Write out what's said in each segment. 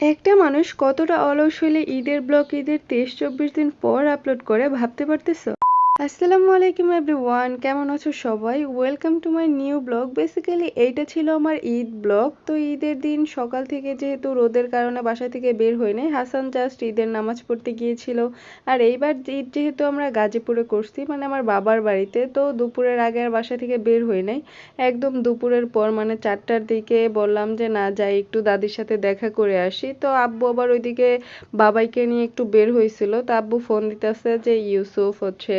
একটা মানুষ কতটা অলস হলে ঈদের ব্লগ ঈদের তেইশ, চব্বিশ দিন পর আপলোড করে ভাবতে পারতেছো? আসসালামু আলাইকুম এভরিওয়ান, কেমন আছো সবাই? Welcome to my new vlog basically এইটা ছিল আমার ঈদ ব্লগ তো ঈদের দিন সকাল থেকে যেহেতু রোদের কারণে বাসা থেকে বের হই নাই, হাসান জাস্ট ঈদের নামাজ পড়তে গিয়েছিল। আর এইবার ঈদ যেহেতু আমরা গাজীপুরে করছি মানে আমার বাবার বাড়িতে, তো দুপুরের আগে আর বাসা থেকে বের হই নাই। একদম দুপুরের পর মানে চারটার দিকে বললাম যে, না, যাই, একটু দাদির সাথে দেখা করে আসি। তো আব্বু আবার ওইদিকে বাবাইকে নিয়ে একটু বের হয়েছিল তো আব্বু ফোন দিতেছে যে, ইউসুফ হচ্ছে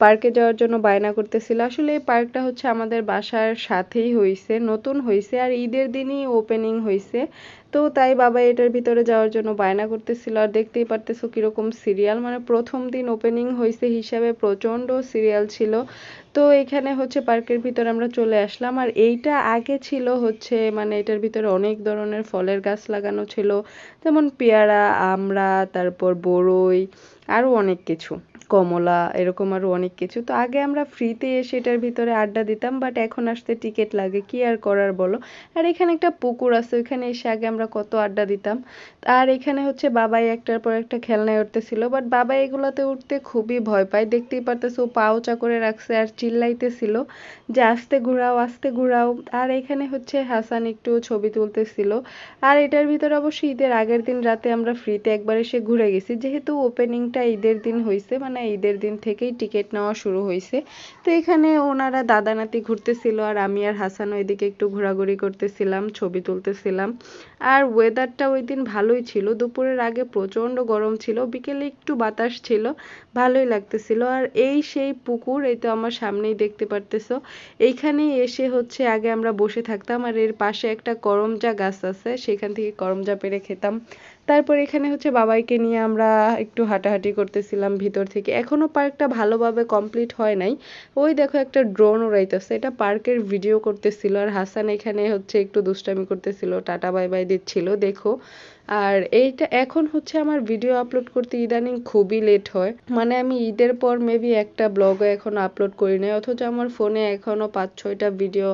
পার্কে যাওয়ার জন্য বায়না করতেছিল। আসলে এই পার্কটা হচ্ছে আমাদের বাসার সাথেই হয়েছে নতুন হয়েছে আর ঈদের দিনই ওপেনিং হয়েছে তো তাই বাবা এটার ভিতরে যাওয়ার জন্য বায়না করতেছিল আর দেখতেই পারতেছো কীরকম সিরিয়াল মানে প্রথম দিন ওপেনিং হয়েছে হিসাবে প্রচণ্ড সিরিয়াল ছিল। তো এখানে হচ্ছে পার্কের ভিতরে আমরা চলে আসলাম আর এইটা আগে ছিল হচ্ছে মানে এটার ভিতরে অনেক ধরনের ফলের গাছ লাগানো ছিল। যেমন পেয়ারা, আমড়া, তারপর বড়ই আরও অনেক কিছু। কমলা, এরকম আরও অনেক কিছু। তো আগে আমরা ফ্রিতে এসে এটার ভিতরে আড্ডা দিতাম বাট এখন আসতে টিকিট লাগে, কি আর করার বলো? আর এখানে একটা পুকুর আছে, ওইখানে এসে আগে আমরা কত আড্ডা দিতাম। আর এখানে হচ্ছে বাবাই একটার পর একটা খেলনায় উঠতেছিল বাট বাবা এগুলোতে উঠতে খুবই ভয় পায়। দেখতেই পারতেছে ও পা উঁচা করে রাখছে আর চিল্লাইতেছিল যে আস্তে ঘুরাও আস্তে ঘুরাও। আর এখানে হচ্ছে হাসান একটু ছবি তুলতেছিল। আর এটার ভিতরে অবশ্য ঈদের আগের দিন রাতে আমরা ফ্রিতে একবার এসে ঘুরে গেছি। যেহেতু ওপেনিংটা ঈদের দিন হয়েছে মানে ঈদের দিন থেকেই টিকিট নেওয়া শুরু হয়েছে তো এখানে ওনারা দাদা নাতি ঘুরতেছিল আর আমি আর হাসান ওইদিকে একটু ঘোরাঘুরি করতেছিলাম, ছবি তুলতেছিলাম। আর ওয়েদারটা ওই দিন ভালোই ছিল। দুপুরের আগে প্রচণ্ড গরম ছিল, বিকেলে একটু বাতাস ছিল, ভালোই লাগতেছিল। আর এই সেই পুকুর, এই তো আমার সামনেই দেখতে পারতেছো। এইখানেই এসে হচ্ছে আগে আমরা বসে থাকতাম আর এর পাশে একটা করমজা গাছ আছে, সেখান থেকে করমজা পেরে খেতাম। তারপর এখানে হচ্ছে বাবাইকে নিয়ে আমরা একটু হাঁটাহাঁটি করতেছিলাম ভিতর থেকে। এখনও পার্কটা ভালোভাবে কমপ্লিট হয় নাই। ওই দেখো একটা ড্রোন উড়াইতেছে, এটা পার্কের ভিডিও করতেছিল আর হাসান এখানে হচ্ছে একটু দুষ্টামি করতেছিল, টাটা বাই বাই দিচ্ছিল, দেখো। আর এইটা এখন হচ্ছে আমার ভিডিও আপলোড করতে ইদানিং খুবই লেট হয়। মানে আমি ঈদের পর মেবি একটা ব্লগও এখনও আপলোড করি নাই, অথচ আমার ফোনে এখনও পাঁচ, ছয়টা ভিডিও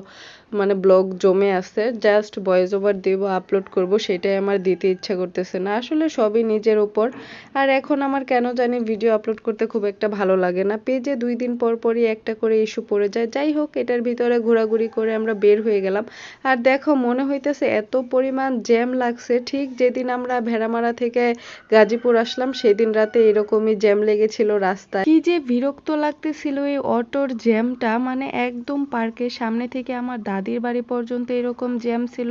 মানে ব্লগ জমে আছে। জাস্ট ভয়েস ওভার দেব আপলোড করব, সেটাই আমার দিতে ইচ্ছা করতেছে না। আসলে সবই নিজের উপর। আর এখন আমার কেন জানি ভিডিও আপলোড করতে খুব একটা ভালো লাগে না। পেজে দুই দিন পর পরই একটা করে ইস্যু পড়ে যায়। যাই হোক, এটার ভিতরে ঘোরাঘুরি করে আমরা বের হয়ে গেলাম। আর দেখো, মনে হইতেছে এত পরিমাণ জ্যাম লাগছে। ঠিক যেদিন আমরা ভেড়ামারা থেকে গাজীপুর আসলাম, সেদিন রাতে এরকমই জ্যাম লেগেছিল রাস্তায়। কি যে বিরক্ত লাগতেছিল এই অটোর জ্যামটা। মানে একদম পার্কের সামনে থেকে আমার দাদির বাড়ি পর্যন্ত এরকম জ্যাম ছিল।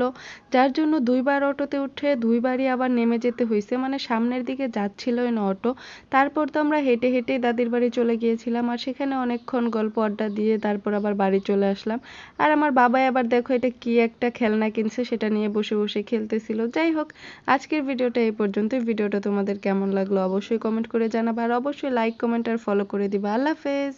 যার জন্য দুইবার অটোতে উঠে দুইবারই আবার নেমে যেতে হয়েছে মানে সামনের দিকে যাচ্ছিলই না অটো। তারপর তো আমরা হেঁটে হেঁটেই দাদির বাড়ি চলে গিয়েছিলাম আর সেখানে অনেকক্ষণ গল্প আড্ডা দিয়ে তারপর আবার বাড়ি চলে আসলাম। আর আমার বাবাই আবার দেখো এটা কি একটা খেলনা কিনছে, সেটা নিয়ে বসে বসে খেলতেছিল। যাই হোক, আজকের ভিডিওটা এই পর্যন্তই। ভিডিওটা তোমাদের কেমন লাগল অবশ্যই কমেন্ট করে জানাবা। আর অবশ্যই লাইক কমেন্ট আর ফলো করে দিবা। আল্লাহ হাফেজ।